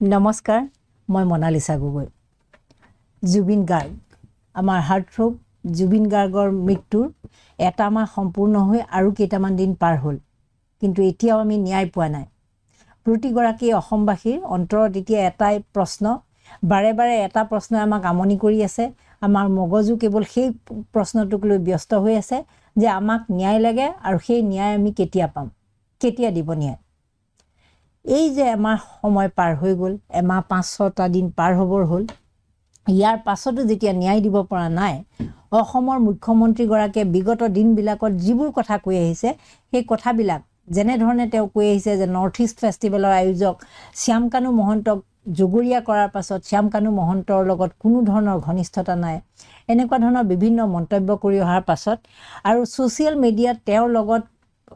নমস্কাৰ মই মনালিছা গগৈ। জুবিন গাৰ্গ। আমাৰ হাৰ্টথ্ৰব জুবিন গাৰ্গৰ মৃত্যুৰ এটা মাহ সম্পূৰ্ণ হৈ আৰু কেইটামান দিন পাৰ হ'ল। কিন্তু এতিয়াও আমি ন্যায় পোৱা নাই। প্ৰতিগৰাকী অসমবাসীৰ অন্তৰত এতিয়া এটাই প্ৰশ্ন বাৰে বাৰে এটা প্ৰশ্নই আমাক আমনি কৰি আছে। আমাৰ মগজু কেৱল সেই প্ৰশ্নটোক লৈ ব্যস্ত হৈ আছে যে আমাক ন্যায় লাগে আৰু সেই ন্যায় আমি কেতিয়া পাম? কেতিয়া দিব ন্যায়? এই যে এমাহ সময় পাৰ হৈ গ'ল এমাহ পাঁচ ছটা দিন পাৰ হ'বৰ হ'ল ইয়াৰ পাছতো যেতিয়া ন্যায় দিব পৰা নাই অসমৰ মুখ্যমন্ত্ৰীগৰাকীয়ে বিগত দিনবিলাকত যিবোৰ কথা কৈ আহিছে সেই কথাবিলাক যেনেধৰণে তেওঁ কৈ আহিছে যে নৰ্থ ইষ্ট ফেষ্টিভেলৰ আয়োজক শ্যামকানু মহন্তক জগৰীয়া কৰাৰ পাছত শ্যামকানু মহন্তৰ লগত কোনো ধৰণৰ ঘনিষ্ঠতা নাই এনেকুৱা ধৰণৰ বিভিন্ন মন্তব্য কৰি অহাৰ পাছত আৰু ছ'চিয়েল মিডিয়াত তেওঁৰ লগত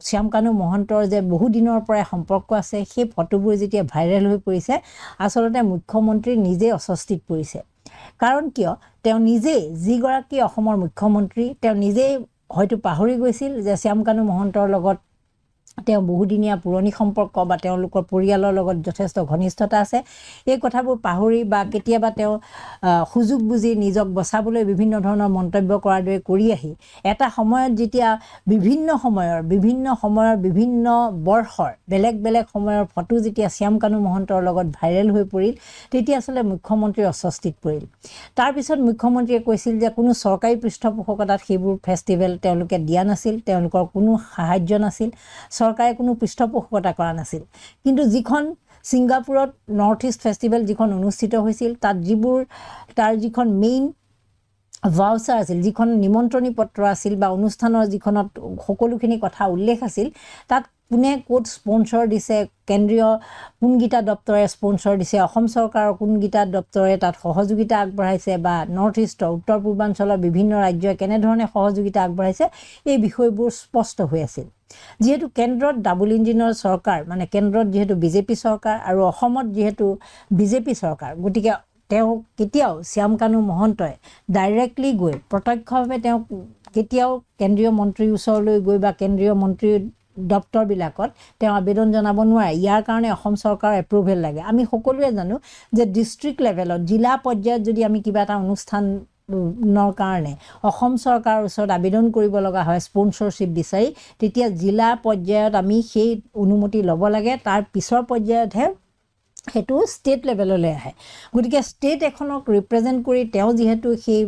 শ্যামকানু মহন্তৰ যে বহুদিনৰ পৰাই সম্পৰ্ক আছে সেই ফটোবোৰ যেতিয়া ভাইৰেল হৈ পৰিছে আচলতে মুখ্যমন্ত্ৰী নিজেই অস্বস্তিত পৰিছে। কাৰণ কিয়? তেওঁ নিজেই যিগৰাকী অসমৰ মুখ্যমন্ত্ৰী তেওঁ নিজেই হয়তো পাহৰি গৈছিল যে শ্যামকানু মহন্তৰ লগত তেওঁ বহুদিনীয়া পুৰণি সম্পৰ্ক বা তেওঁলোকৰ পৰিয়ালৰ লগত যথেষ্ট ঘনিষ্ঠতা আছে। এই কথাবোৰ পাহৰি বা কেতিয়াবা তেওঁ সুযোগ বুজি নিজক বচাবলৈ বিভিন্ন ধৰণৰ মন্তব্য কৰাৰ দৰে কৰি আহি এটা সময়ত যেতিয়া বিভিন্ন সময়ৰ বিভিন্ন সময়ৰ বিভিন্ন বৰ্ষৰ বেলেগ বেলেগ সময়ৰ ফটো যেতিয়া শ্যামকানু মহন্তৰ লগত ভাইৰেল হৈ পৰিল তেতিয়া আচলতে মুখ্যমন্ত্ৰীৰ অস্বস্তিত পৰিল। তাৰপিছত মুখ্যমন্ত্ৰীয়ে কৈছিল যে কোনো চৰকাৰী পৃষ্ঠপোষকতাত সেইবোৰ ফেষ্টিভেল তেওঁলোকে দিয়া নাছিল তেওঁলোকৰ কোনো সাহাৰ্য নাছিল। চৰকাৰে কোনো পৃষ্ঠপোষকতা কৰা নাছিল। কিন্তু যিখন ছিংগাপুৰত নৰ্থ ইষ্ট ফেষ্টিভেল যিখন অনুষ্ঠিত হৈছিল তাত যিবোৰ তাৰ যিখন মেইন ভাউচাৰ আছিল যিখন নিমন্ত্ৰণী পত্ৰ আছিল বা অনুষ্ঠানৰ যিখনত সকলোখিনি কথা উল্লেখ আছিল তাত কোনে ক'ত স্পনচৰ দিছে কেন্দ্ৰীয় কোনকেইটা দপ্তৰে স্পনচৰ দিছে অসম চৰকাৰৰ কোনকেইটা দপ্তৰে তাত সহযোগিতা আগবঢ়াইছে বা নৰ্থ ইষ্টৰ উত্তৰ পূৰ্বাঞ্চলৰ বিভিন্ন ৰাজ্যই কেনেধৰণে সহযোগিতা আগবঢ়াইছে এই বিষয়বোৰ স্পষ্ট হৈ আছিল। যিহেতু কেন্দ্ৰত ডাবল ইঞ্জিনৰ চৰকাৰ মানে কেন্দ্ৰত যিহেতু বিজেপি চৰকাৰ আৰু অসমত যিহেতু বিজেপি চৰকাৰ গতিকে তেওঁ কেতিয়াও শ্যামকানু মহন্তই ডাইৰেক্টলি গৈ প্ৰত্যক্ষভাৱে তেওঁ কেতিয়াও কেন্দ্ৰীয় মন্ত্ৰীৰ ওচৰলৈ গৈ বা কেন্দ্ৰীয় মন্ত্ৰীৰ দপ্তৰবিলাকত তেওঁ আবেদন জনাব নোৱাৰে। ইয়াৰ কাৰণে অসম চৰকাৰৰ এপ্ৰুভেল লাগে। আমি সকলোৱে জানো যে ডিষ্ট্ৰিক্ট লেভেলত জিলা পৰ্যায়ত যদি আমি কিবা এটা অনুষ্ঠান নৰ কাৰণে অসম চৰকাৰৰ ওচৰত আবেদন কৰিব লগা হয় স্পনচৰশ্বিপ বিচাৰি তেতিয়া জিলা পৰ্যায়ত আমি সেই অনুমতি ল'ব লাগে। তাৰ পিছৰ পৰ্যায়তহে সেইটো ষ্টেট লেভেললৈ আহে। গতিকে ষ্টেট এখনক ৰিপ্ৰেজেণ্ট কৰি তেওঁ যিহেতু সেই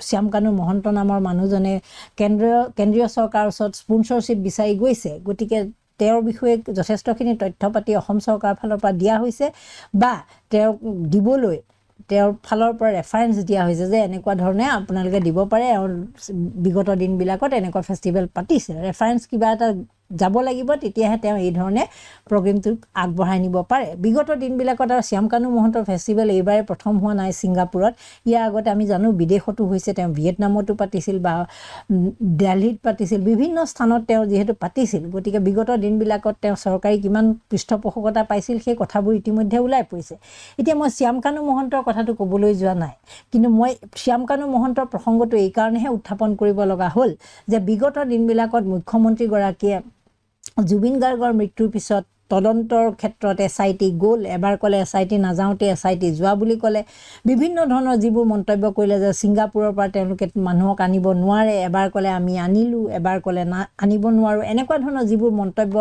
শ্যামকানু মহন্ত নামৰ মানুহজনে কেন্দ্ৰীয় কেন্দ্ৰীয় চৰকাৰৰ ওচৰত স্পনচৰশ্বিপ বিচাৰি গৈছে। গতিকে তেওঁৰ বিষয়ে যথেষ্টখিনি তথ্য পাতি অসম চৰকাৰৰ ফালৰ পৰা দিয়া হৈছে বা তেওঁক দিবলৈ তেওঁৰ ফালৰ পৰা ৰেফাৰেঞ্চ দিয়া হৈছে যে এনেকুৱা ধৰণে আপোনালোকে দিব পাৰে। এওঁৰ বিগত দিনবিলাকত এনেকুৱা ফেষ্টিভেল পাতিছে ৰেফাৰেঞ্চ কিবা এটা যাব লাগিব তেতিয়াহে তেওঁ এই ধৰণে প্ৰগ্ৰেমটোক আগবঢ়াই নিব পাৰে। বিগত দিনবিলাকত আৰু শ্যামকানু মহন্তৰ ফেষ্টিভেল এইবাৰে প্ৰথম হোৱা নাই ছিংগাপুৰত। ইয়াৰ আগতে আমি জানো বিদেশতো হৈছে তেওঁ ভিয়েটনামতো পাতিছিল বা দিল্লীত পাতিছিল। বিভিন্ন স্থানত তেওঁ যিহেতু পাতিছিল গতিকে বিগত দিনবিলাকত তেওঁ চৰকাৰী কিমান পৃষ্ঠপোষকতা পাইছিল সেই কথাবোৰ ইতিমধ্যে ওলাই পৰিছে। এতিয়া মই শ্যামকানু মহন্তৰ কথাটো ক'বলৈ যোৱা নাই কিন্তু মই শ্যামকানু মহন্তৰ প্ৰসংগটো এইকাৰণেহে উত্থাপন কৰিব লগা হ'ল যে বিগত দিনবিলাকত মুখ্যমন্ত্ৰীগৰাকীয়ে জুবিন গাৰ্গৰ মৃত্যুৰ পিছত তদন্তৰ ক্ষেত্ৰত এছ আই টি গ'ল। এবাৰ ক'লে এছ আই টি নাযাওঁতে এছ আই টি যোৱা বুলি ক'লে। বিভিন্ন ধৰণৰ যিবোৰ মন্তব্য কৰিলে যে ছিংগাপুৰৰ পৰা তেওঁলোকে মানুহক আনিব নোৱাৰে এবাৰ ক'লে আমি আনিলোঁ এবাৰ ক'লে না আনিব নোৱাৰোঁ। এনেকুৱা ধৰণৰ যিবোৰ মন্তব্য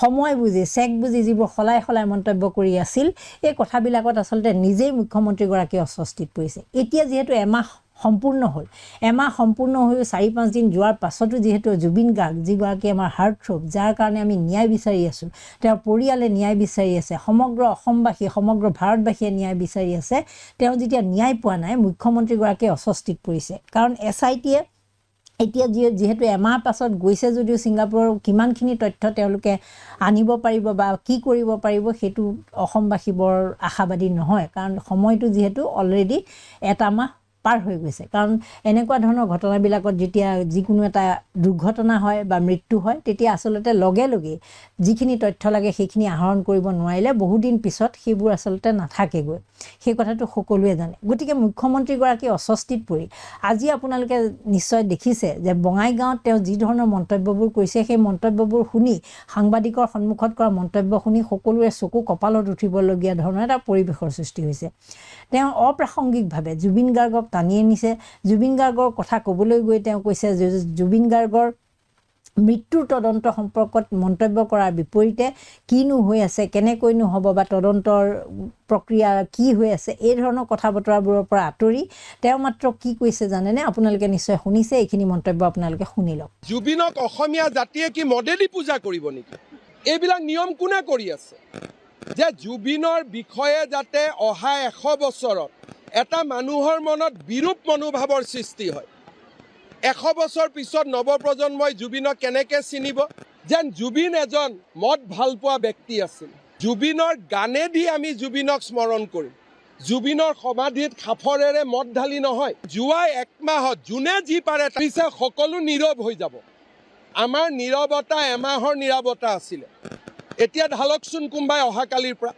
সময় বুজি চেক বুজি যিবোৰ সলাই সলাই মন্তব্য কৰি আছিল এই কথাবিলাকত আচলতে নিজেই মুখ্যমন্ত্ৰীগৰাকী অস্বস্তিত পৰিছে। এতিয়া যিহেতু এমাহ সম্পূৰ্ণ হ'ল। এমাহ সম্পূৰ্ণ হৈ চাৰি পাঁচদিন যোৱাৰ পাছতো যিহেতু জুবিন গাৰ্গ যিগৰাকী আমাৰ হাৰ্ট থ্ৰব যাৰ কাৰণে আমি ন্যায় বিচাৰি আছোঁ তেওঁৰ পৰিয়ালে ন্যায় বিচাৰি আছে সমগ্ৰ অসমবাসী সমগ্ৰ ভাৰতবাসীয়ে ন্যায় বিচাৰি আছে তেওঁ যেতিয়া ন্যায় পোৱা নাই মুখ্যমন্ত্ৰীগৰাকীয়ে অস্বস্তিত পৰিছে। কাৰণ এছ আই টিয়ে এতিয়া যি যিহেতু এমাহ পাছত গৈছে যদিও ছিংগাপুৰৰ কিমানখিনি তথ্য তেওঁলোকে আনিব পাৰিব বা কি কৰিব পাৰিব সেইটো অসমবাসী বৰ আশাবাদী নহয়। কাৰণ সময়টো যিহেতু অলৰেডি এটা মাহ পাৰ হৈ গৈছে। কাৰণ এনেকুৱা ধৰণৰ ঘটনাবিলাকত যেতিয়া যিকোনো এটা দুৰ্ঘটনা হয় বা মৃত্যু হয়, তেতিয়া আচলতে লগে লগেই যিখিনি তথ্য লাগে সেইখিনি আহৰণ কৰিব নোৱাৰিলে বহুদিন পিছত সেইবোৰ আচলতে নাথাকেগৈ। সেই কথাটো সকলোৱে জানে। গতিকে মুখ্যমন্ত্ৰীগৰাকী অস্বস্তিত পৰি, আজি আপোনালোকে নিশ্চয় দেখিছে যে বঙাইগাঁৱত তেওঁ যি ধৰণৰ মন্তব্যবোৰ কৰিছে, সেই মন্তব্যবোৰ শুনি, সাংবাদিকৰ সন্মুখত কৰা মন্তব্য শুনি সকলোৰে চকু কপালত উঠিবলগীয়া ধৰণৰ এটা পৰিৱেশৰ সৃষ্টি হৈছে। তেওঁ অপ্ৰাসংগিকভাৱে জুবিন গাৰ্গক টানি আনিছে জুবিন গাৰ্গৰ কথা ক'বলৈ গৈ তেওঁ কৈছে জুবিন গাৰ্গৰ মৃত্যুৰ তদন্ত সম্পৰ্কত মন্তব্য কৰাৰ বিপৰীতে কিনো হৈ আছে কেনেকৈনো হ'ব বা তদন্তৰ প্ৰক্ৰিয়া কি হৈ আছে এই ধৰণৰ কথা বতৰাবোৰৰ পৰা আঁতৰি তেওঁ মাত্ৰ কি কৈছে জানেনে? আপোনালোকে নিশ্চয় শুনিছে এইখিনি মন্তব্য আপোনালোকে শুনি লওক। জুবিনক অসমীয়া জাতিয়ে কি মদেলি পূজা কৰিব নেকি? এইবিলাক নিয়ম কোনে কৰি আছে? যে জুবিনৰ বিষয়ে যাতে অহা এশ বছৰত এটা মানুহৰ মনত বিৰূপ মনোভাৱৰ সৃষ্টি হয়। এশ বছৰ পিছত নৱপ্ৰজন্মই জুবিনক কেনেকৈ চিনিব? যেন জুবিন এজন মদ ভাল পোৱা ব্যক্তি আছিল। জুবিনৰ গানেদি আমি জুবিনক স্মৰণ কৰিম। জুবিনৰ সমাধিত সাফৰেৰে মদ ঢালি নহয় যোৱা এক মাহত যোনে যি পাৰে পিছে সকলো নীৰৱ হৈ যাব। আমাৰ নীৰৱতা এমাহৰ নীৰৱতা আছিলে। এতিয়া ঢালকচোন কোনোবাই অহাকালিৰ পৰা।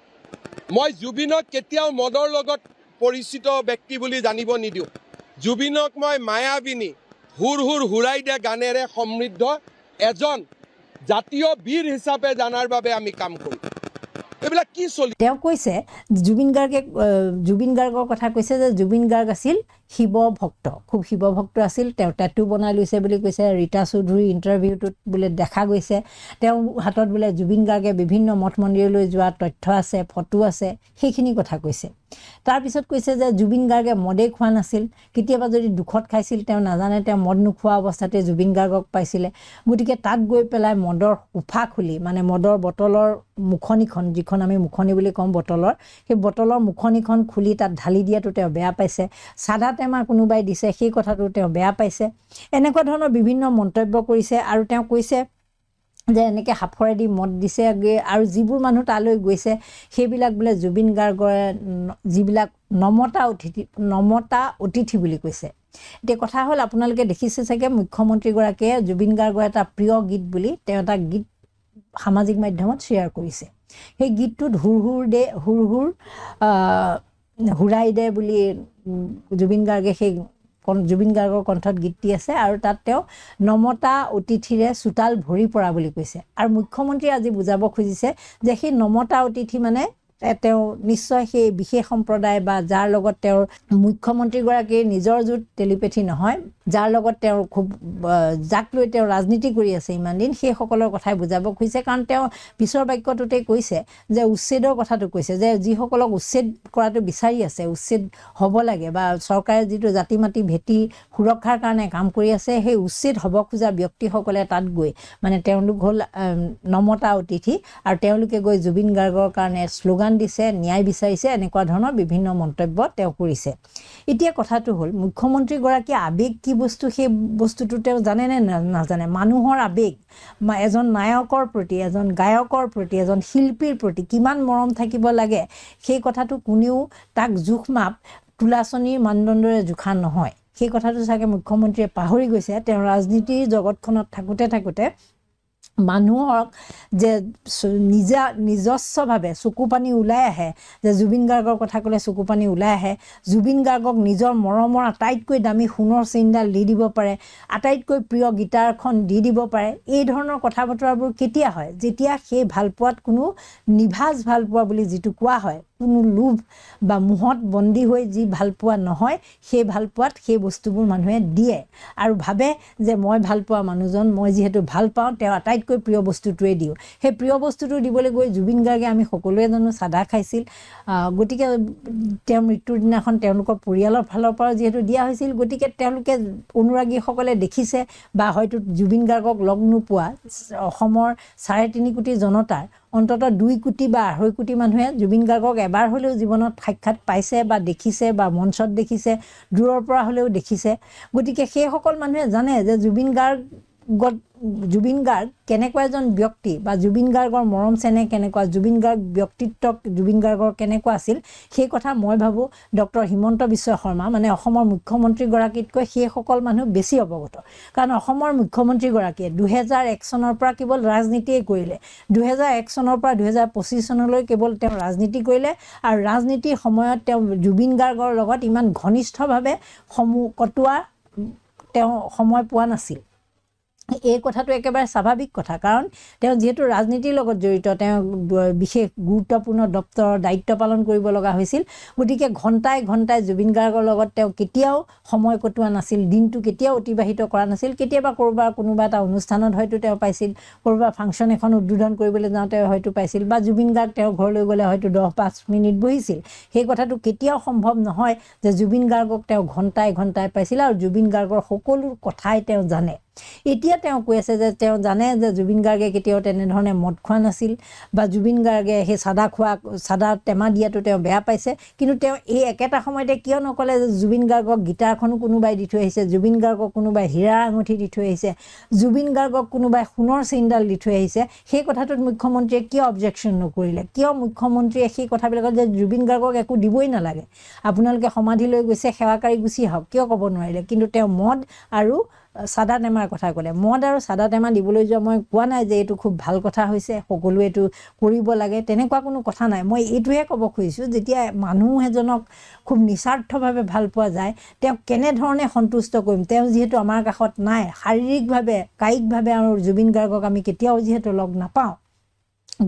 মই জুবিনক কেতিয়াও মদৰ লগত পৰিচিত ব্যক্তি বুলি জানিব নিদিওঁ। জুবিনক মই মায়াবিনী হুৰ হুৰ হুৰাই দিয়া গানেৰে সমৃদ্ধ এজন জাতীয় বীৰ হিচাপে জনাৰ বাবে আমি কাম কৰোঁ। এইবিলাক কি চলি তেওঁ কৈছে, জুবিন গাৰ্গে জুবিন গাৰ্গৰ কথা কৈছে যে জুবিন গাৰ্গ আছিল শিৱ ভক্ত খুব শিৱ ভক্ত আছিল তেওঁ টেটু বনাই লৈছে বুলি কৈছে ৰীতা চৌধুৰী ইণ্টাৰভিউটোত বোলে দেখা গৈছে তেওঁ হাতত বোলে জুবিন গাৰ্গে বিভিন্ন মঠ মন্দিৰলৈ যোৱা তথ্য আছে ফটো আছে সেইখিনি কথা কৈছে। তাৰপিছত কৈছে যে জুবিন গাৰ্গে মদেই খোৱা নাছিল কেতিয়াবা যদি দুখত খাইছিল তেওঁ নাজানে তেওঁ মদ নোখোৱা অৱস্থাতে জুবিন গাৰ্গক পাইছিলে। গতিকে তাত গৈ পেলাই মদৰ কোফা খুলি মানে মদৰ বটলৰ মুখনিখন যিখন আমি মুখনি বুলি কওঁ বটলৰ সেই বটলৰ মুখনিখন খুলি তাত ঢালি দিয়াটো তেওঁ বেয়া পাইছে। চাধা টেমা কোনোবাই দিছে সেই কথাটো তেওঁ বেয়া পাইছে। এনেকুৱা ধৰণৰ বিভিন্ন মন্তব্য কৰিছে আৰু তেওঁ কৈছে যে এনেকৈ সাফৰেদি মদ দিছে আৰু যিবোৰ মানুহ তালৈ গৈছে সেইবিলাক বোলে জুবিন গাৰ্গৰে যিবিলাক নমতা অতিথি নমতা অতিথি বুলি কৈছে। এতিয়া কথা হ'ল আপোনালোকে দেখিছে চাগে মুখ্যমন্ত্ৰীগৰাকীয়ে জুবিন গাৰ্গৰ এটা প্ৰিয় গীত বুলি তেওঁ এটা গীত সামাজিক মাধ্যমত শ্বেয়াৰ কৰিছে। সেই গীতটোত হুৰ হুৰ দে হুৰ হুৰ হুৰাই দে বুলি জুবিন গাৰ্গে সেই জুবিন গাৰ্গৰ কণ্ঠত গীতটি আছে আৰু তাত তেওঁ নমতা অতিথিৰে চোতাল ভৰি পৰা বুলি কৈছে। আৰু মুখ্যমন্ত্ৰীয়ে আজি বুজাব খুজিছে যে সেই নমতা অতিথি মানে তেওঁ নিশ্চয় সেই বিশেষ সম্প্ৰদায় বা যাৰ লগত তেওঁৰ মুখ্যমন্ত্ৰীগৰাকীৰ নিজৰ যুত টেলিপেথি নহয় যাৰ লগত তেওঁৰ খুব যাক লৈ তেওঁ ৰাজনীতি কৰি আছে ইমান দিন সেইসকলৰ কথাই বুজাব খুজিছে। কাৰণ তেওঁ পিছৰ বাক্যটোতেই কৈছে যে উচ্ছেদৰ কথাটো কৈছে যে যিসকলক উচ্ছেদ কৰাটো বিচাৰি আছে উচ্ছেদ হ'ব লাগে বা চৰকাৰে যিটো জাতি মাতি ভেটি সুৰক্ষাৰ কাৰণে কাম কৰি আছে সেই উচ্ছেদ হ'ব খোজা ব্যক্তিসকলে তাত গৈ মানে তেওঁলোক হ'ল নমতা অতিথি আৰু তেওঁলোকে গৈ জুবিন গাৰ্গৰ কাৰণে শ্লোগান দিছে ন্যায় বিচাৰিছে এনেকুৱা ধৰণৰ বিভিন্ন মন্তব্য তেওঁ কৰিছে। এতিয়া কথাটো হ'ল মুখ্যমন্ত্ৰীগৰাকীয়ে আৱেগ কি বস্তু সেই বস্তুটো তেওঁ জানে নে না- নাজানে? মানুহৰ আৱেগ এজন নায়কৰ প্ৰতি এজন গায়কৰ প্ৰতি এজন শিল্পীৰ প্ৰতি কিমান মৰম থাকিব লাগে? সেই কথাটো কোনেও তাক জোখ মাপ তোলাচনীৰ মানদণ্ডৰে জোখা নহয়। সেই কথাটো চাগে মুখ্যমন্ত্ৰীয়ে পাহৰি গৈছে। তেওঁ ৰাজনীতিৰ জগতখনত থাকোঁতে থাকোঁতে মানুহক যে নিজা নিজস্বভাৱে চকু পানী ওলাই আহে যে জুবিন গাৰ্গৰ কথা ক'লে চকু পানী ওলাই আহে জুবিন গাৰ্গক নিজৰ মৰমৰ আটাইতকৈ দামী সোণৰ চেইনডাল দি দিব পাৰে আটাইতকৈ প্ৰিয় গীটাৰখন দি দিব পাৰে এই ধৰণৰ কথা বতৰাবোৰ কেতিয়া হয়? যেতিয়া সেই ভালপোৱাত কোনো নিভাজ ভালপোৱা বুলি যিটো কোৱা হয় কোনো লোভ বা মোহত বন্দী হৈ যি ভালপোৱা নহয় সেই ভালপোৱাত সেই বস্তুবোৰ মানুহে দিয়ে। আৰু ভাবে যে মই ভাল পোৱা মানুহজন মই যিহেতু ভাল পাওঁ তেওঁ আটাইতকৈ প্ৰিয় বস্তুটোৱে দিওঁ। সেই প্ৰিয় বস্তুটো দিবলৈ গৈ জুবিন গাৰ্গে আমি সকলোৱে জানো চাদা খাইছিল। গতিকে তেওঁৰ মৃত্যুৰ দিনাখন তেওঁলোকৰ পৰিয়ালৰ ফালৰ পৰা যিহেতু দিয়া হৈছিল গতিকে তেওঁলোকে অনুৰাগীসকলে দেখিছে বা হয়তো জুবিন গাৰ্গক লগ নোপোৱা। অসমৰ চাৰে তিনি কোটি জনতাৰ অন্ততঃ দুই কোটি বা আঢ়ৈ কোটি মানুহে জুবিন গাৰ্গক এবাৰ হ'লেও জীৱনত সাক্ষাৎ পাইছে বা দেখিছে বা মঞ্চত দেখিছে দূৰৰ পৰা হ'লেও দেখিছে। গতিকে সেইসকল মানুহে জানে যে জুবিন গাৰ্গ জুবিন গাৰ্গ কেনেকুৱা এজন ব্যক্তি বা জুবিন গাৰ্গৰ মৰম চেনেহ কেনেকুৱা জুবিন গাৰ্গ ব্যক্তিত্ব জুবিন গাৰ্গৰ কেনেকুৱা আছিল সেই কথা মই ভাবোঁ ডক্টৰ হিমন্ত বিশ্ব শৰ্মা মানে অসমৰ মুখ্যমন্ত্ৰীগৰাকীতকৈ সেইসকল মানুহ বেছি অৱগত। কাৰণ অসমৰ মুখ্যমন্ত্ৰীগৰাকীয়ে দুহেজাৰ এক চনৰ পৰা কেৱল ৰাজনীতিয়ে কৰিলে দুহেজাৰ এক চনৰ পৰা দুহেজাৰ পঁচিছ চনলৈ কেৱল তেওঁ ৰাজনীতি কৰিলে আৰু ৰাজনীতিৰ সময়ত তেওঁ জুবিন গাৰ্গৰ লগত ইমান ঘনিষ্ঠভাৱে সমূহ কটোৱা তেওঁ সময় পোৱা নাছিল। এই কথাটো একেবাৰে স্বাভাৱিক কথা। কাৰণ তেওঁ যিহেতু ৰাজনীতিৰ লগত জড়িত তেওঁ বিশেষ গুৰুত্বপূৰ্ণ দপ্তৰৰ দায়িত্ব পালন কৰিব লগা হৈছিল। গতিকে ঘণ্টাই ঘণ্টাই জুবিন গাৰ্গৰ লগত তেওঁ কেতিয়াও সময় কটোৱা নাছিল দিনটো কেতিয়াও অতিবাহিত কৰা নাছিল। কেতিয়াবা ক'ৰবাৰ কোনোবা এটা অনুষ্ঠানত হয়তো তেওঁ পাইছিল ক'ৰবাৰ ফাংচন এখন উদ্বোধন কৰিবলৈ যাওঁতে হয়তো পাইছিল বা জুবিন গাৰ্গ তেওঁৰ ঘৰলৈ গ'লে হয়তো দহ পাঁচ মিনিট বহিছিল। সেই কথাটো কেতিয়াও সম্ভৱ নহয় যে জুবিন গাৰ্গক তেওঁ ঘণ্টাই ঘণ্টাই পাইছিল আৰু জুবিন গাৰ্গৰ সকলো কথাই তেওঁ জানে। এতিয়া তেওঁ কৈ আছে যে তেওঁ জানে যে জুবিন গাৰ্গে কেতিয়াও তেনেধৰণে মদ খোৱা নাছিল বা জুবিন গাৰ্গে সেই চাদা খোৱা চাদা টেমা দিয়াটো তেওঁ বেয়া পাইছে। কিন্তু তেওঁ এই একেটা সময়তে কিয় নক'লে যে জুবিন গাৰ্গক গীটাৰখনো কোনোবাই দি থৈ আহিছে জুবিন গাৰ্গক কোনোবাই হীৰা আঙুঠি দি থৈ আহিছে জুবিন গাৰ্গক কোনোবাই সোণৰ চেইনডাল দি থৈ আহিছে সেই কথাটোত মুখ্যমন্ত্ৰীয়ে কিয় অবজেকশ্যন নকৰিলে? কিয় মুখ্যমন্ত্ৰীয়ে সেই কথাবিলাকত যে জুবিন গাৰ্গক একো দিবই নালাগে? আপোনালোকে সমাধিলৈ গৈছে সেৱাকাৰী গুচি আহক কিয় ক'ব নোৱাৰিলে? কিন্তু তেওঁ মদ আৰু চাদা টেমাৰ কথা ক'লে। মদ আৰু চাদা টেমা দিবলৈ যোৱা মই কোৱা নাই যে এইটো খুব ভাল কথা হৈছে সকলোৱে এইটো কৰিব লাগে তেনেকুৱা কোনো কথা নাই। মই এইটোহে ক'ব খুজিছোঁ যেতিয়া মানুহ এজনক খুব নিস্বাৰ্থভাৱে ভাল পোৱা যায় তেওঁক কেনেধৰণে সন্তুষ্ট কৰিম? তেওঁ যিহেতু আমাৰ কাষত নাই শাৰীৰিকভাৱে কায়িকভাৱে আৰু জুবিন গাৰ্গক আমি কেতিয়াও যিহেতু লগ নাপাওঁ।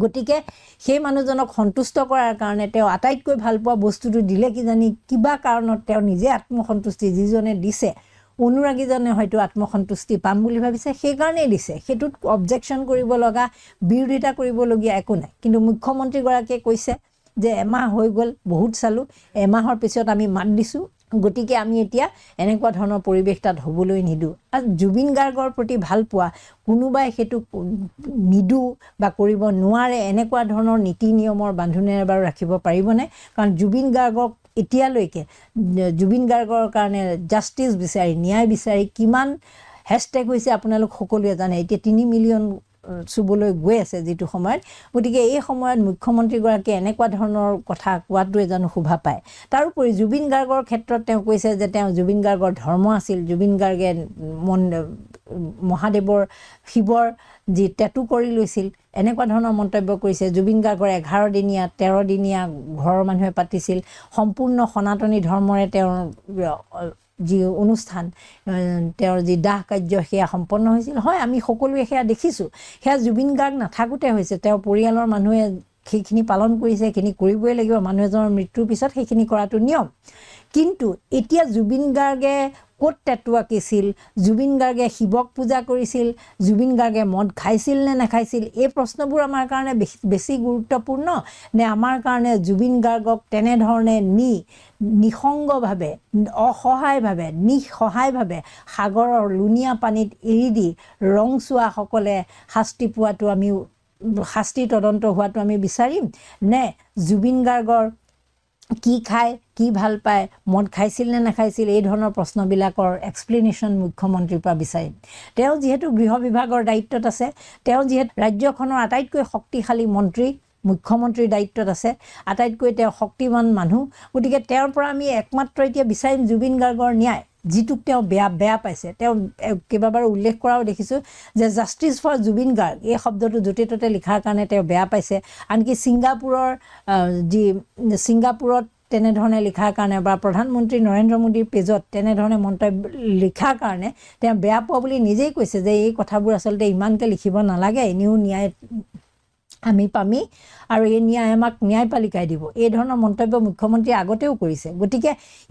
গতিকে সেই মানুহজনক সন্তুষ্ট কৰাৰ কাৰণে তেওঁ আটাইতকৈ ভাল পোৱা বস্তুটো দিলে কিজানি কিবা কাৰণত তেওঁ নিজে আত্মসন্তুষ্টি যিজনে দিছে। অনুৰাগীজনে হয়তো আত্মসন্তুষ্টি পাম বুলি ভাবিছে সেইকাৰণেই দিছে। সেইটোত অবজেকশ্যন কৰিব লগা বিৰোধিতা কৰিবলগীয়া একো নাই। কিন্তু মুখ্যমন্ত্ৰীগৰাকীয়ে কৈছে যে এমাহ হৈ গ'ল বহুত চালোঁ। এমাহৰ পিছত আমি মাত দিছোঁ। গতিকে আমি এতিয়া এনেকুৱা ধৰণৰ পৰিৱেশ তাত হ'বলৈ নিদিওঁ। আৰু জুবিন গাৰ্গৰ প্ৰতি ভাল পোৱা কোনোবাই সেইটো নিদিওঁ বা কৰিব নোৱাৰে এনেকুৱা ধৰণৰ নীতি নিয়মৰ বান্ধোনেৰে বাৰু ৰাখিব পাৰিবনে? কাৰণ জুবিন গাৰ্গক এতিয়ালৈকে জুবিন গাৰ্গৰ কাৰণে জাষ্টিছ বিচাৰি, ন্যায় বিচাৰি কিমান হেচটেগ হৈছে আপোনালোক সকলোৱে জানে। এতিয়া তিনি মিলিয়ন চুবলৈ গৈ আছে যিটো সময়ত। গতিকে এই সময়ত মুখ্যমন্ত্ৰীগৰাকীয়ে এনেকুৱা ধৰণৰ কথা কোৱাটোৱে জানো শোভা পায়। তাৰোপৰি জুবিন গাৰ্গৰ ক্ষেত্ৰত তেওঁ কৈছে যে তেওঁ জুবিন গাৰ্গৰ ধৰ্ম আছিল। জুবিন গাৰ্গে মন মহাদেৱৰ শিৱৰ যি টেটু কৰি লৈছিল এনেকুৱা ধৰণৰ মন্তব্য কৰিছে। জুবিন গাৰ্গৰ এঘাৰ দিনীয়া তেৰ দিনীয়া ঘৰৰ মানুহে পাতিছিল। সম্পূৰ্ণ সনাতনী ধৰ্মৰে তেওঁৰ যি অনুষ্ঠান তেওঁৰ যি দাহ কাৰ্য সেয়া সম্পন্ন হৈছিল। হয় আমি সকলোৱে সেয়া দেখিছোঁ। সেয়া জুবিন গাৰ্গ নাথাকোঁতে হৈছে। তেওঁৰ পৰিয়ালৰ মানুহে সেইখিনি পালন কৰিছে সেইখিনি কৰিবই লাগিব মানুহ এজনৰ মৃত্যুৰ পিছত সেইখিনি কৰাটো নিয়ম। কিন্তু এতিয়া জুবিন গাৰ্গে ক'ত টেটু আঁকিছিল? জুবিন গাৰ্গে শিৱক পূজা কৰিছিল? জুবিন গাৰ্গে মদ খাইছিল নে নাখাইছিল? এই প্ৰশ্নবোৰ আমাৰ কাৰণে বেছি বেছি গুৰুত্বপূৰ্ণ নে আমাৰ কাৰণে জুবিন গাৰ্গক তেনেধৰণে নি নিসংগভাৱে অসহায়ভাৱে নিসহায়ভাৱে সাগৰৰ লুণীয়া পানীত এৰি দি ৰংচোৱাসকলে শাস্তি পোৱাটো আমি শাস্তি তদন্ত হোৱাটো আমি বিচাৰিম? নে জুবিন গাৰ্গৰ কি খায় কি ভাল পায় মদ খাইছিল নে নাখাইছিল এই ধৰণৰ প্ৰশ্নবিলাকৰ এক্সপ্লেনেশ্যন মুখ্যমন্ত্ৰীৰ পৰা বিচাৰিম। তেওঁ যিহেতু গৃহ বিভাগৰ দায়িত্বত আছে তেওঁ যিহেতু ৰাজ্যখনৰ আটাইতকৈ শক্তিশালী মন্ত্ৰী মুখ্যমন্ত্ৰীৰ দায়িত্বত আছে আটাইতকৈ তেওঁ শক্তিমান মানুহ গতিকে তেওঁৰ পৰা আমি একমাত্ৰ এতিয়া বিচাৰিম জুবিন গাৰ্গৰ ন্যায়। যিটোক তেওঁ বেয়া বেয়া পাইছে তেওঁ কেইবাবাৰো উল্লেখ কৰাও দেখিছোঁ যে জাষ্টিছ ফৰ জুবিন গাৰ্গ এই শব্দটো য'তে ত'তে লিখাৰ কাৰণে তেওঁ বেয়া পাইছে। আনকি ছিংগাপুৰৰ যি ছিংগাপুৰত তেনেধৰণে লিখাৰ কাৰণে বা প্ৰধানমন্ত্ৰী নৰেন্দ্ৰ মোদীৰ পেজত তেনেধৰণে মন্তব্য লিখাৰ কাৰণে তেওঁ বেয়া পোৱা বুলি নিজেই কৈছে যে এই কথাবোৰ আচলতে ইমানকৈ লিখিব নালাগে এনেও ন্যায় আমি পামি আৰু এই ন্যায় আমাক ন্যায়পালিকাই দিব। এই ধৰণৰ মন্তব্য মুখ্যমন্ত্ৰীয়ে আগতেও কৰিছে। গতিকে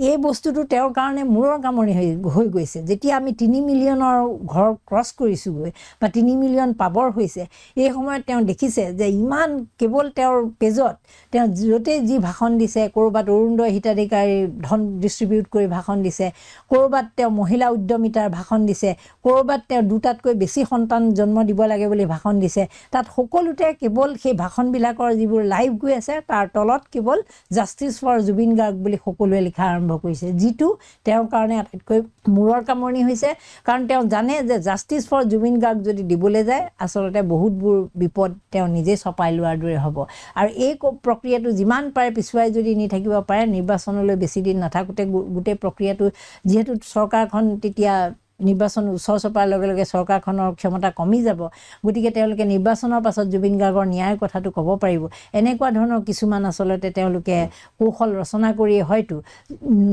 এই বস্তুটো তেওঁৰ কাৰণে মূৰৰ কামনি হৈ হৈ গৈছে। যেতিয়া আমি তিনি মিলিয়নৰ ঘৰ ক্ৰছ কৰিছোঁগৈ বা তিনি মিলিয়ন পাবৰ হৈছে এই সময়ত তেওঁ দেখিছে যে ইমান কেৱল তেওঁৰ পেজত তেওঁ য'তেই যি ভাষণ দিছে ক'ৰবাত অৰুণোদয় হিতাধিকাৰী ধন ডিষ্ট্ৰিবিউট কৰি ভাষণ দিছে ক'ৰবাত তেওঁ মহিলা উদ্যমিতাৰ ভাষণ দিছে ক'ৰবাত তেওঁ দুটাতকৈ বেছি সন্তান জন্ম দিব লাগে বুলি ভাষণ দিছে তাত সকলোতে কেৱল কেৱল সেই ভাষণবিলাকৰ যিবোৰ লাইভ গৈ আছে তাৰ তলত কেৱল জাষ্টিছ ফৰ জুবিন গাৰ্গ বুলি সকলোৱে লিখা আৰম্ভ কৰিছে যিটো তেওঁৰ কাৰণে আটাইতকৈ মূৰৰ কামৰণি হৈছে। কাৰণ তেওঁ জানে যে জাষ্টিছ ফৰ জুবিন গাৰ্গ যদি দিবলৈ যায় আচলতে বহুতবোৰ বিপদ তেওঁ নিজে চপাই লোৱাৰ দৰে হ'ব। আৰু এই প্ৰক্ৰিয়াটো যিমান পাৰে পিছুৱাই যদি নি থাকিব পাৰে নিৰ্বাচনলৈ বেছি দিন নাথাকোঁতে গোটেই প্ৰক্ৰিয়াটো যিহেতু চৰকাৰখন তেতিয়া নিৰ্বাচন ওচৰ চপাৰ লগে লগে চৰকাৰখনৰ ক্ষমতা কমি যাব। গতিকে তেওঁলোকে নিৰ্বাচনৰ পাছত জুবিন গাৰ্গৰ ন্যায়ৰ কথাটো ক'ব পাৰিব। এনেকুৱা ধৰণৰ কিছুমান আচলতে তেওঁলোকে কৌশল ৰচনা কৰিয়ে হয়তো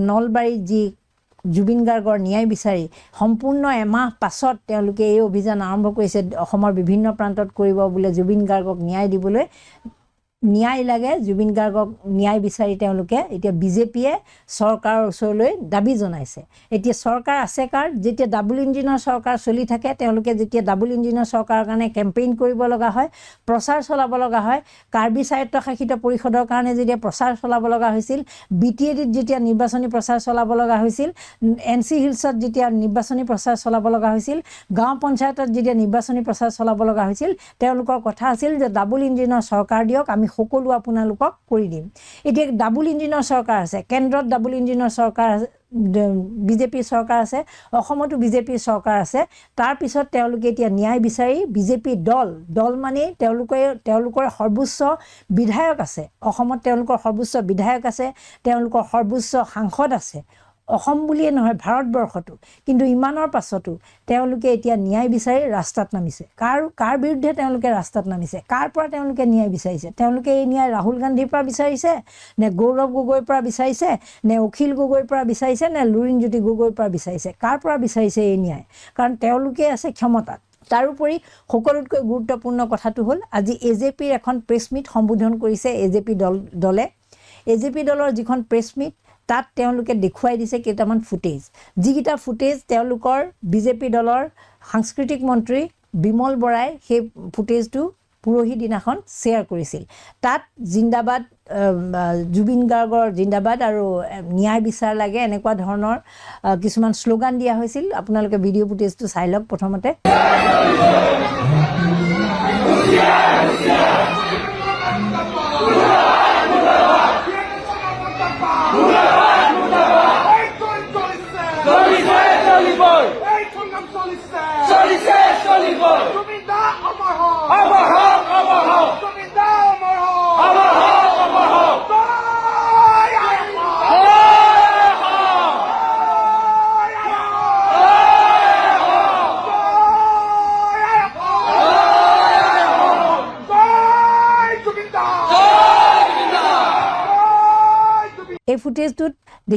নলবাৰীত যি জুবিন গাৰ্গৰ ন্যায় বিচাৰি সম্পূৰ্ণ এমাহ পাছত তেওঁলোকে এই অভিযান আৰম্ভ কৰিছে। অসমৰ বিভিন্ন প্ৰান্তত কৰিব বোলে জুবিন গাৰ্গক ন্যায় দিবলৈ ন্যায় লাগে, জুবিন গাৰ্গক ন্যায় বিচাৰি তেওঁলোকে এতিয়া বিজেপিয়ে চৰকাৰৰ ওচৰলৈ দাবি জনাইছে। এতিয়া চৰকাৰ আছে কাৰ, যেতিয়া ডাবুল ইঞ্জিনৰ চৰকাৰ চলি থাকে, তেওঁলোকে যেতিয়া ডাবুল ইঞ্জিনৰ চৰকাৰৰ কাৰণে কেম্পেইন কৰিব লগা হয়, প্ৰচাৰ চলাব লগা হয়, কাৰ্বি স্বায়ত্তশাসিত পৰিষদৰ কাৰণে যেতিয়া প্ৰচাৰ চলাব লগা হৈছিল বি টি এ ডিত যেতিয়া নিৰ্বাচনী প্ৰচাৰ চলাব লগা হৈছিল এন চি হিলছত যেতিয়া নিৰ্বাচনী প্ৰচাৰ চলাব লগা হৈছিল, গাঁও পঞ্চায়তত যেতিয়া নিৰ্বাচনী প্ৰচাৰ চলাব লগা হৈছিল, তেওঁলোকৰ কথা আছিল যে ডাবুল ইঞ্জিনৰ চৰকাৰ দিয়ক, আমি সকলো আপোনালোকক কৰি দিম। এতিয়া ডাবুল ইঞ্জিনৰ চৰকাৰ আছে কেন্দ্ৰত ডাবুল ইঞ্জিনৰ চৰকাৰ বিজেপিৰ চৰকাৰ আছে অসমতো বিজেপিৰ চৰকাৰ আছে তাৰপিছত তেওঁলোকে এতিয়া ন্যায় বিচাৰি বিজেপি দল দল মানেই তেওঁলোকে তেওঁলোকৰ সৰ্বোচ্চ বিধায়ক আছে। অসমত তেওঁলোকৰ সৰ্বোচ্চ বিধায়ক আছে তেওঁলোকৰ সৰ্বোচ্চ সাংসদ আছে। অসম বুলিয়ে নহয় ভাৰতবৰ্ষতো। কিন্তু ইমানৰ পাছতো তেওঁলোকে এতিয়া ন্যায় বিচাৰি ৰাস্তাত নামিছে। কাৰ কাৰ বিৰুদ্ধে তেওঁলোকে ৰাস্তাত নামিছে? কাৰ পৰা তেওঁলোকে ন্যায় বিচাৰিছে? তেওঁলোকে এই ন্যায় ৰাহুল গান্ধীৰ পৰা বিচাৰিছে? নে গৌৰৱ গগৈৰ পৰা বিচাৰিছে? নে অখিল গগৈৰ পৰা বিচাৰিছে? নে লুৰিণজ্যোতি গগৈৰ পৰা বিচাৰিছে? কাৰ পৰা বিচাৰিছে এই ন্যায়? কাৰণ তেওঁলোকে আছে ক্ষমতাত। তাৰোপৰি সকলোতকৈ গুৰুত্বপূৰ্ণ কথাটো হ'ল আজি এ জে পিৰ এখন প্ৰেছ মিট সম্বোধন কৰিছে এ জে পি দল দলে। এ জে পি দলৰ যিখন প্ৰেছ মিট তাত তেওঁলোকে দেখুৱাই দিছে কেইটামান ফুটেজ যিকেইটা ফুটেজ তেওঁলোকৰ বিজেপি দলৰ সাংস্কৃতিক মন্ত্ৰী বিমল বৰাই সেই ফুটেজটো পৰহি দিনাখন শ্বেয়াৰ কৰিছিল। তাত জিন্দাবাদ জুবিন গাৰ্গৰ জিন্দাবাদ আৰু ন্যায় বিচাৰ লাগে এনেকুৱা ধৰণৰ কিছুমান শ্লোগান দিয়া হৈছিল। আপোনালোকে ভিডিঅ' ফুটেজটো চাই লওক প্ৰথমতে।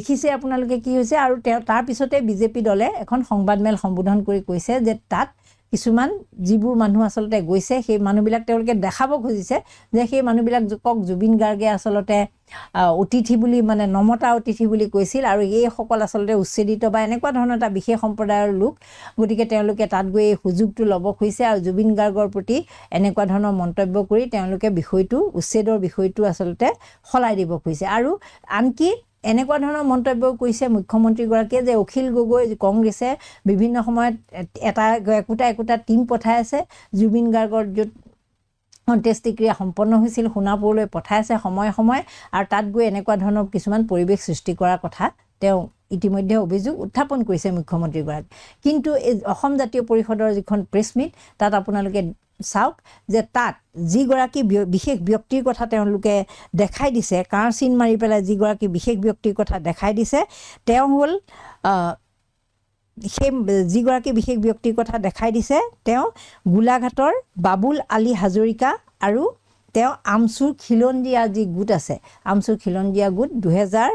দেখিছে আপোনালোকে কি হৈছে আৰু তেওঁ তাৰপিছতে বিজেপি দলে এখন সংবাদমেল সম্বোধন কৰি কৈছে যে তাত কিছুমান যিবোৰ মানুহ আচলতে গৈছে সেই মানুহবিলাক তেওঁলোকে দেখাব খুজিছে যে সেই মানুহবিলাক কক জুবিন গাৰ্গে আচলতে অতিথি বুলি মানে নমতা অতিথি বুলি কৈছিল আৰু এইসকল আচলতে উচ্ছেদিত বা এনেকুৱা ধৰণৰ এটা বিশেষ সম্প্ৰদায়ৰ লোক। গতিকে তেওঁলোকে তাত গৈ এই সুযোগটো ল'ব খুজিছে আৰু জুবিন গাৰ্গৰ প্ৰতি এনেকুৱা ধৰণৰ মন্তব্য কৰি তেওঁলোকে বিষয়টো উচ্ছেদৰ বিষয়টো আচলতে সলাই দিব খুজিছে। আৰু আনকি এনেকুৱা ধৰণৰ মন্তব্যও কৰিছে মুখ্যমন্ত্ৰীগৰাকীয়ে যে অখিল গগৈ কংগ্ৰেছে বিভিন্ন সময়ত এটা একোটা একোটা টীম পঠাই আছে জুবিন গাৰ্গৰ য'ত অন্ত্যেষ্টিক্ৰিয়া সম্পন্ন হৈছিল সোণাপুৰলৈ পঠাই আছে সময়ে সময়ে আৰু তাত গৈ এনেকুৱা ধৰণৰ কিছুমান পৰিৱেশ সৃষ্টি কৰাৰ কথা তেওঁ ইতিমধ্যে অভিযোগ উত্থাপন কৰিছে মুখ্যমন্ত্ৰীগৰাকী কিন্তু এই অসম জাতীয় পৰিষদৰ যিখন প্ৰেছ মিট তাত আপোনালোকে চাওক যে তাত যিগৰাকী বিশেষ ব্যক্তিৰ কথা তেওঁলোকে দেখাই দিছে কাৰ চিন মাৰি পেলাই যিগৰাকী বিশেষ ব্যক্তিৰ কথা দেখাই দিছে তেওঁ হ'ল সেই যিগৰাকী বিশেষ ব্যক্তিৰ কথা দেখাই দিছে তেওঁ গোলাঘাটৰ বাবুল আলী হাজৰিকা আৰু তেওঁ আমচুৰ খিলঞ্জীয়া যি গোট আছে আমচুৰ খিলঞ্জীয়া গোট দুহেজাৰ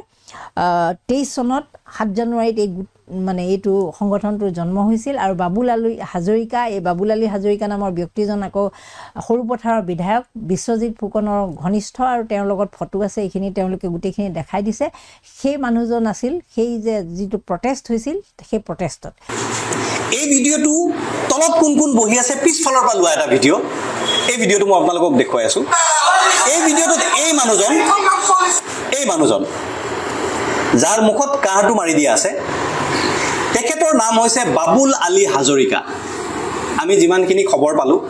তেইছ চনত সাত জানুৱাৰীত এই গোট মানে এইটো সংগঠনটোৰ জন্ম হৈছিল আৰু বাবুল আলী হাজৰিকা, এই বাবুল আলী হাজৰিকা নামৰ ব্যক্তিজন আকৌ সৰুপথাৰৰ বিধায়ক, বিশ্বজিৎ ফুকনৰ ঘনিষ্ঠ আৰু তেওঁৰ লগত ফটো আছে, এইখিনি তেওঁলোকে গোটেইখিনি দেখাই দিছে। সেই মানুহজন আছিল, সেই যে যিটো প্ৰটেষ্ট হৈছিল, সেই প্ৰটেষ্টত। এই ভিডিঅ'টো তলত কোন কোন বহি আছে, পিছফালৰ পৰা লোৱা এটা ভিডিঅ' এই ভিডিঅ'টো মই আপোনালোকক দেখুৱাই আছোঁ। এই ভিডিঅ'টোত এই মানুহজন এই মানুহজন, যাৰ মুখত কাঁহটো মাৰি দিয়া আছে তেখেতৰ নাম হৈছে বাবুল আলী হাজৰিকা। আমি যিমানখিনি খবৰ পালোঁ,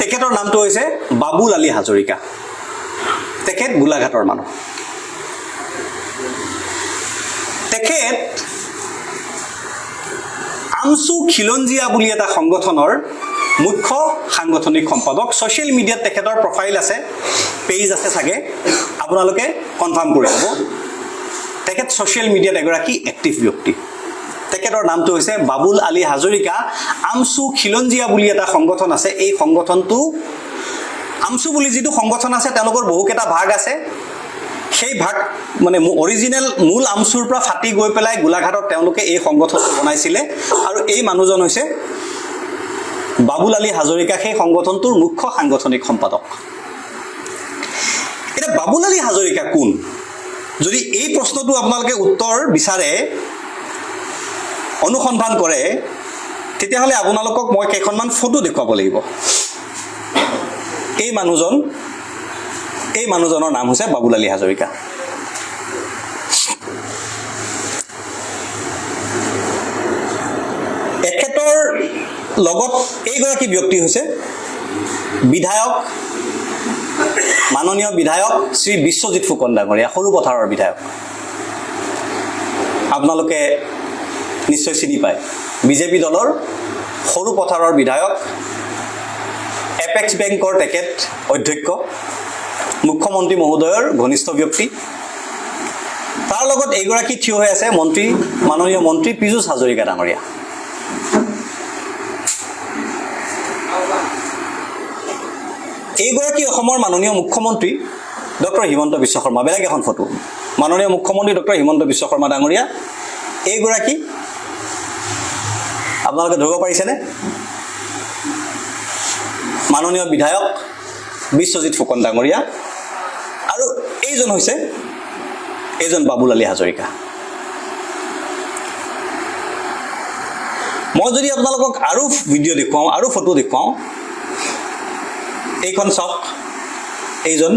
তেখেতৰ নামটো হৈছে বাবুল আলী হাজৰিকা। তেখেত গোলাঘাটৰ মানুহ। তেখেত আমচু খিলঞ্জীয়া বুলি এটা সংগঠনৰ মুখ্য সাংগঠনিক সম্পাদক। ছ'চিয়েল মিডিয়াত তেখেতৰ প্ৰফাইল আছে পেজ আছে চাগে। আপোনালোকে কনফাৰ্ম কৰি ল'ব তেখেত ছ'চিয়েল মিডিয়াত এগৰাকী এক্টিভ ব্যক্তি। তেখেতৰ নামটো হৈছে বাবুল আলী হাজৰিকা। আমচু খিলঞ্জীয়া বুলি এটা সংগঠন আছে। এই সংগঠনটো, আমচু বুলি যিটো সংগঠন আছে, তেওঁলোকৰ বহুকেইটা ভাগ আছে। সেই ভাগ মানে অৰিজিনেল মূল আমচুৰ পৰা ফাটি গৈ পেলাই গোলাঘাটত তেওঁলোকে এই সংগঠনটো বনাইছিলে। আৰু এই মানুহজন হৈছে বাবুল আলী হাজৰিকা, সেই সংগঠনটোৰ মুখ্য সাংগঠনিক সম্পাদক। এতিয়া বাবুল আলী হাজৰিকা কোন? যদি এই প্ৰশ্নটো আপোনালোকে উত্তৰ বিচাৰে, অনুসন্ধান কৰে, তেতিয়াহ'লে আপোনালোকক মই কেইখনমান ফটো দেখুৱাব লাগিব। এই মানুহজন, এই মানুহজনৰ নাম হৈছে বাবুল আলী হাজৰিকা। এখেতৰ লগত এইগৰাকী ব্যক্তি হৈছে বিধায়ক মাননীয় বিধায়ক শ্ৰী বিশ্বজিৎ ফুকন ডাঙৰীয়া, সৰু পথাৰৰ বিধায়ক। আপোনালোকে নিশ্চয় চিনি পায়। বিজেপি দলৰ সৰু পথাৰৰ বিধায়ক এপেক্স বেংকৰ তেখেত অধ্যক্ষ, মুখ্যমন্ত্ৰী মহোদয়ৰ ঘনিষ্ঠ ব্যক্তি। তাৰ লগত এইগৰাকী থিয় হৈ আছে মন্ত্ৰী, মাননীয় মন্ত্ৰী পীযুষ হাজৰিকা ডাঙৰীয়া। এইগৰাকী অসমৰ মাননীয় মুখ্যমন্ত্ৰী ডক্টৰ হিমন্ত বিশ্ব শৰ্মা। বেলেগ এখন ফটো। মাননীয় মুখ্যমন্ত্ৰী ডক্টৰ হিমন্ত বিশ্ব শৰ্মা ডাঙৰীয়া। এইগৰাকী, আপোনালোকে ধৰিব পাৰিছেনে? মাননীয় বিধায়ক বিশ্বজিৎ ফুকন ডাঙৰীয়া। আৰু এইজন হৈছে এইজন বাবুল আলী হাজৰিকা। মই যদি আপোনালোকক আৰু ভিডিঅ' দেখুৱাওঁ, আৰু ফটো দেখুৱাওঁ এইখন চাওক। এইজন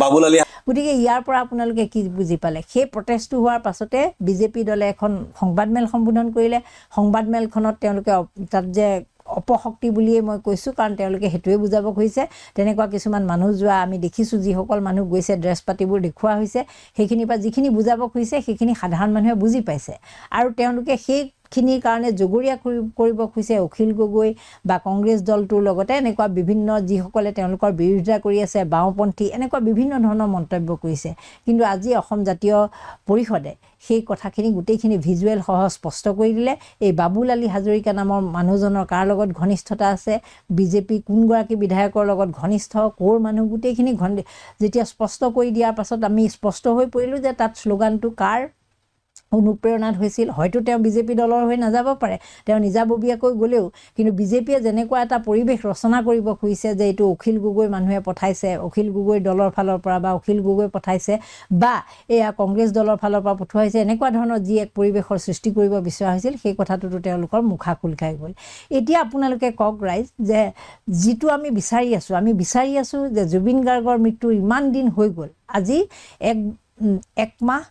বাবুল আলী গতিকে ইয়াৰ পৰা আপোনালোকে কি বুজি পালে? সেই প্ৰটেষ্টটো হোৱাৰ পাছতে বিজেপি দলে এখন সংবাদমেল সম্বোধন কৰিলে। সংবাদমেলখনত তেওঁলোকে তাত যে অপশক্তি বুলিয়েই মই কৈছোঁ কাৰণ তেওঁলোকে সেইটোৱে বুজাব খুজিছে। তেনেকুৱা কিছুমান মানুহ যোৱা আমি দেখিছোঁ যিসকল মানুহ গৈছে ড্ৰেছ পাতিবোৰ দেখুওৱা হৈছে। সেইখিনিৰ পৰা যিখিনি বুজাব খুজিছে সেইখিনি সাধাৰণ মানুহে বুজি পাইছে। আৰু তেওঁলোকে সেইখিনিৰ কাৰণে জগৰীয়া কৰি- কৰিব খুজিছে অখিল গগৈ বা কংগ্ৰেছ দলটোৰ লগতে এনেকুৱা বিভিন্ন যিসকলে তেওঁলোকৰ বিৰোধিতা কৰি আছে বাওঁপন্থী এনেকুৱা বিভিন্ন ধৰণৰ মন্তব্য কৰিছে। কিন্তু আজি অসম জাতীয় পৰিষদে সেই কথাখিনি গোটেইখিনি ভিজুৱেল সহ স্পষ্ট কৰি দিলে। এই বাবুল আলী হাজৰিকা নামৰ মানুহজনৰ কাৰ লগত ঘনিষ্ঠতা আছে? বিজেপি কোনগৰাকী বিধায়কৰ লগত ঘনিষ্ঠ? ক'ৰ মানুহ? গোটেইখিনি ঘন যেতিয়া স্পষ্ট কৰি দিয়াৰ পাছত আমি স্পষ্ট হৈ পৰিলোঁ যে তাত শ্লোগানটো কাৰ? অনুপ্ৰেৰণাত হৈছিল। হয়তো তেওঁ বিজেপি দলৰ হৈ নাযাব পাৰে। তেওঁ নিজাববীয়াকৈ গ'লেও কিন্তু বিজেপিয়ে যেনেকুৱা এটা পৰিৱেশ ৰচনা কৰিব খুজিছে যে এইটো অখিল গগৈ মানুহে পঠাইছে অখিল গগৈ দলৰ ফালৰ পৰা বা অখিল গগৈ পঠাইছে বা এয়া কংগ্ৰেছ দলৰ ফালৰ পৰা পঠোৱা হৈছে এনেকুৱা ধৰণৰ যি এক পৰিৱেশৰ সৃষ্টি কৰিব বিচৰা হৈছিল সেই কথাটোতো তেওঁলোকৰ মুখা খোল খাই গ'ল। এতিয়া আপোনালোকে কওক ৰাইজ যে যিটো আমি বিচাৰি আছোঁ আমি বিচাৰি আছোঁ যে জুবিন গাৰ্গৰ মৃত্যু ইমান দিন হৈ গ'ল আজি এক উম, এক মাহ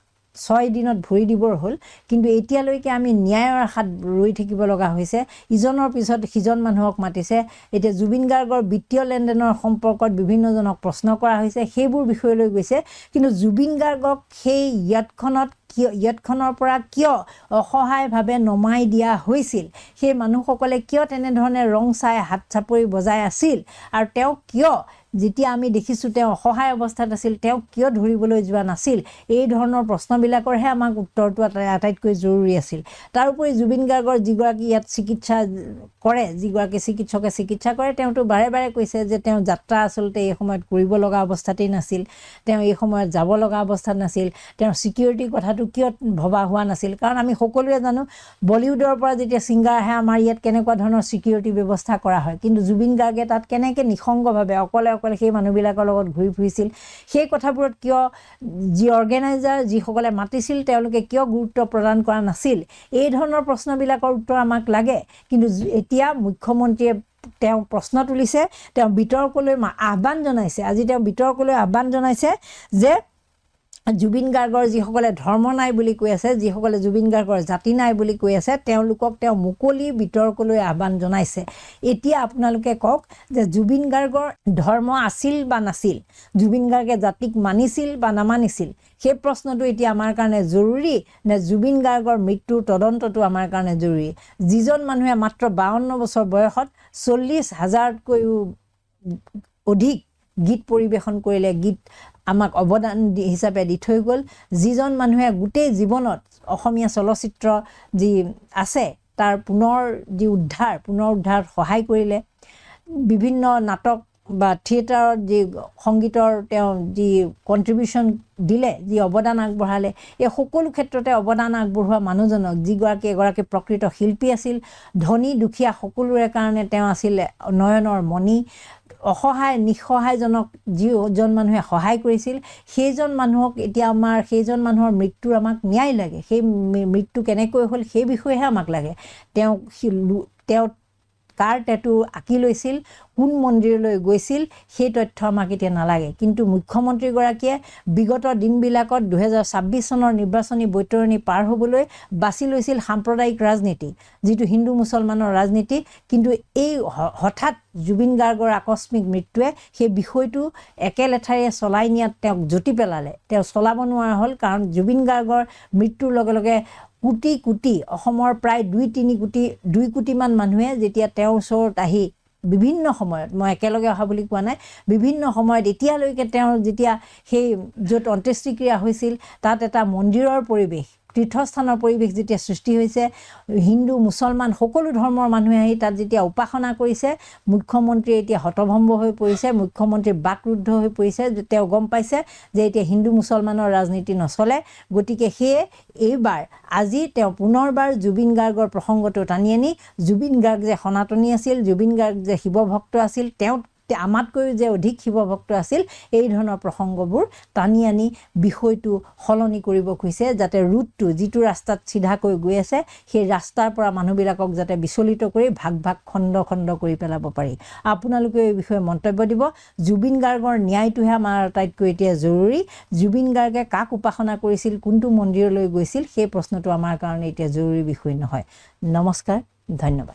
ছয় দিনত ভৰি দিবৰ হ'ল কিন্তু এতিয়ালৈকে আমি ন্যায়ৰ আশাত ৰৈ থাকিব লগা হৈছে। ইজনৰ পিছত সিজন মানুহক মাতিছে। এতিয়া জুবিন গাৰ্গৰ বিত্তীয় লেনদেনৰ সম্পৰ্কত বিভিন্নজনক প্ৰশ্ন কৰা হৈছে সেইবোৰ বিষয়লৈ গৈছে। কিন্তু জুবিন গাৰ্গক সেই ইয়াতখনত কিয় ইয়াতখনৰ পৰা কিয় অসহায়ভাৱে নমাই দিয়া হৈছিল? সেই মানুহসকলে কিয় তেনেধৰণে ৰং চাই হাত চাপৰি বজাই আছিল? আৰু তেওঁ কিয় যেতিয়া আমি দেখিছোঁ তেওঁ অসহায় অৱস্থাত আছিল তেওঁক কিয় ধৰিবলৈ যোৱা নাছিল? এই ধৰণৰ প্ৰশ্নবিলাকৰহে আমাক উত্তৰটো আটাই আটাইতকৈ জৰুৰী আছিল। তাৰোপৰি জুবিন গাৰ্গৰ যিগৰাকী ইয়াত চিকিৎসা কৰে, যিগৰাকী চিকিৎসকে চিকিৎসা কৰে, তেওঁতো বাৰে বাৰে কৈছে যে তেওঁ যাত্ৰা আচলতে এই সময়ত কৰিব লগা অৱস্থাতেই নাছিল। তেওঁ এই সময়ত যাব লগা অৱস্থাত নাছিল। তেওঁৰ ছিকিউৰিটিৰ কথাটো কিয় ভবা হোৱা নাছিল? কাৰণ আমি সকলোৱে জানো, বলিউডৰ পৰা যেতিয়া ছিংগাৰ আহে, আমাৰ ইয়াত কেনেকুৱা ধৰণৰ ছিকিউৰিটি ব্যৱস্থা কৰা হয়। কিন্তু জুবিন গাৰ্গে তাত কেনেকৈ নিসংগভাৱে অকলে অকলে সেই মানুহবিলাকৰ লগত ঘূৰি ফুৰিছিল। সেই কথাবোৰত কিয় যি অৰ্গেনাইজাৰ যিসকলে মাতিছিল তেওঁলোকে কিয় গুৰুত্ব প্ৰদান কৰা নাছিল? এই ধৰণৰ প্ৰশ্নবিলাকৰ উত্তৰ আমাক লাগে। কিন্তু এতিয়া মুখ্যমন্ত্ৰীয়ে তেওঁ প্ৰশ্ন তুলিছে তেওঁ বিতৰ্কলৈ আহ্বান জনাইছে। আজি তেওঁ বিতৰ্কলৈ আহ্বান জনাইছে যে জুবিন গাৰ্গৰ যিসকলে ধৰ্ম নাই বুলি কৈ আছে যিসকলে জুবিন গাৰ্গৰ জাতি নাই বুলি কৈ আছে তেওঁলোকক তেওঁ মুকলি বিতৰ্কলৈ আহ্বান জনাইছে। এতিয়া আপোনালোকে কওক যে জুবিন গাৰ্গৰ ধৰ্ম আছিল বা নাছিল জুবিন গাৰ্গে জাতিক মানিছিল বা নামানিছিল সেই প্ৰশ্নটো এতিয়া আমাৰ কাৰণে জৰুৰী নে জুবিন গাৰ্গৰ মৃত্যুৰ তদন্তটো আমাৰ কাৰণে জৰুৰী? যিজন মানুহে মাত্ৰ বাৱন্ন বছৰ বয়সত চল্লিছ হাজাৰতকৈও অধিক গীত পৰিৱেশন কৰিলে গীত আমাক অৱদান দি- হিচাপে দি থৈ গ'ল। যিজন মানুহে গোটেই জীৱনত অসমীয়া চলচ্চিত্ৰ যি আছে তাৰ পুনৰ যি উদ্ধাৰ পুনৰ উদ্ধাৰত সহায় কৰিলে। বিভিন্ন নাটক বা থিয়েটাৰত যি সংগীতৰ তেওঁ যি কণ্ট্ৰিবিউশ্যন দিলে যি অৱদান আগবঢ়ালে এই সকলো ক্ষেত্ৰতে অৱদান আগবঢ়োৱা মানুহজনক যিগৰাকী এগৰাকী প্ৰকৃত শিল্পী আছিল ধনী দুখীয়া সকলোৰে কাৰণে তেওঁ আছিল নয়নৰ মণি অসহায় নিঃসহায়জনক যিজন মানুহে সহায় কৰিছিল সেইজন মানুহক এতিয়া আমাৰ সেইজন মানুহৰ মৃত্যুৰ আমাক ন্যায় লাগে। সেই মৃত্যু কেনেকৈ হ'ল সেই বিষয়েহে আমাক লাগে। তেওঁ সি- লো- তেওঁ কাৰ টেটু আঁকি লৈছিল, কোন মন্দিৰলৈ গৈছিল, সেই তথ্য আমাক এতিয়া নালাগে। কিন্তু মুখ্যমন্ত্ৰীগৰাকীয়ে বিগত দিনবিলাকত দুহেজাৰ ছাব্বিছ চনৰ নিৰ্বাচনী বৈতৰণি পাৰ হ'বলৈ বাছি লৈছিল সাম্প্ৰদায়িক ৰাজনীতি, যিটো হিন্দু মুছলমানৰ ৰাজনীতি। কিন্তু এই হঠাৎ জুবিন গাৰ্গৰ আকস্মিক মৃত্যুৱে সেই বিষয়টো একেলেঠাৰিয়ে চলাই নিয়াত তেওঁক জটি পেলালে। তেওঁ চলাব নোৱাৰা হ'ল কাৰণ জুবিন গাৰ্গৰ মৃত্যুৰ লগে লগে কোটি কোটি অসমৰ প্ৰায় দুই তিনি কোটি দুই কোটিমান মানুহে যেতিয়া তেওঁৰ ওচৰত আহি বিভিন্ন সময়ত মই একেলগে অহা বুলি কোৱা নাই বিভিন্ন সময়ত এতিয়ালৈকে তেওঁ যেতিয়া সেই য'ত অন্ত্যেষ্টিক্ৰিয়া হৈছিল তাত এটা মন্দিৰৰ পৰিৱেশ তীৰ্থস্থানৰ পৰিৱেশ যেতিয়া সৃষ্টি হৈছে, হিন্দু, মুছলমান, সকলো ধৰ্মৰ মানুহে আহি তাত যেতিয়া উপাসনা কৰিছে, মুখ্যমন্ত্ৰীয়ে এতিয়া হতভম্ব হৈ পৰিছে, মুখ্যমন্ত্ৰী বাকৰুদ্ধ হৈ পৰিছে তেওঁ গম পাইছে যে এতিয়া হিন্দু, মুছলমানৰ ৰাজনীতি নচলে। গতিকে সেয়ে এইবাৰ, আজি তেওঁ পুনৰবাৰ জুবিন গাৰ্গৰ প্ৰসংগটো টানি আনি, জুবিন গাৰ্গ যে সনাতনী আছিল, জুবিন গাৰ্গ যে শিৱভক্ত আছিল তেওঁ তে- আমাতকৈও যে অধিক শিৱভক্ত আছিল এই ধৰণৰ প্ৰসংগবোৰ টানি আনি বিষয়টো সলনি কৰিব খুজিছে যাতে ৰুটটো যিটো ৰাস্তাত চিধাকৈ গৈ আছে সেই ৰাস্তাৰ পৰা মানুহবিলাকক যাতে বিচলিত কৰি ভাগ ভাগ খণ্ড খণ্ড কৰি পেলাব পাৰি। আপোনালোকে এই বিষয়ে মন্তব্য দিব। জুবিন গাৰ্গৰ ন্যায়টোহে আমাৰ আটাইতকৈ এতিয়া জৰুৰী। জুবিন গাৰ্গে কাক উপাসনা কৰিছিল কোনটো মন্দিৰলৈ গৈছিল সেই প্ৰশ্নটো আমাৰ কাৰণে এতিয়া জৰুৰী বিষয় নহয়। নমস্কাৰ ধন্যবাদ।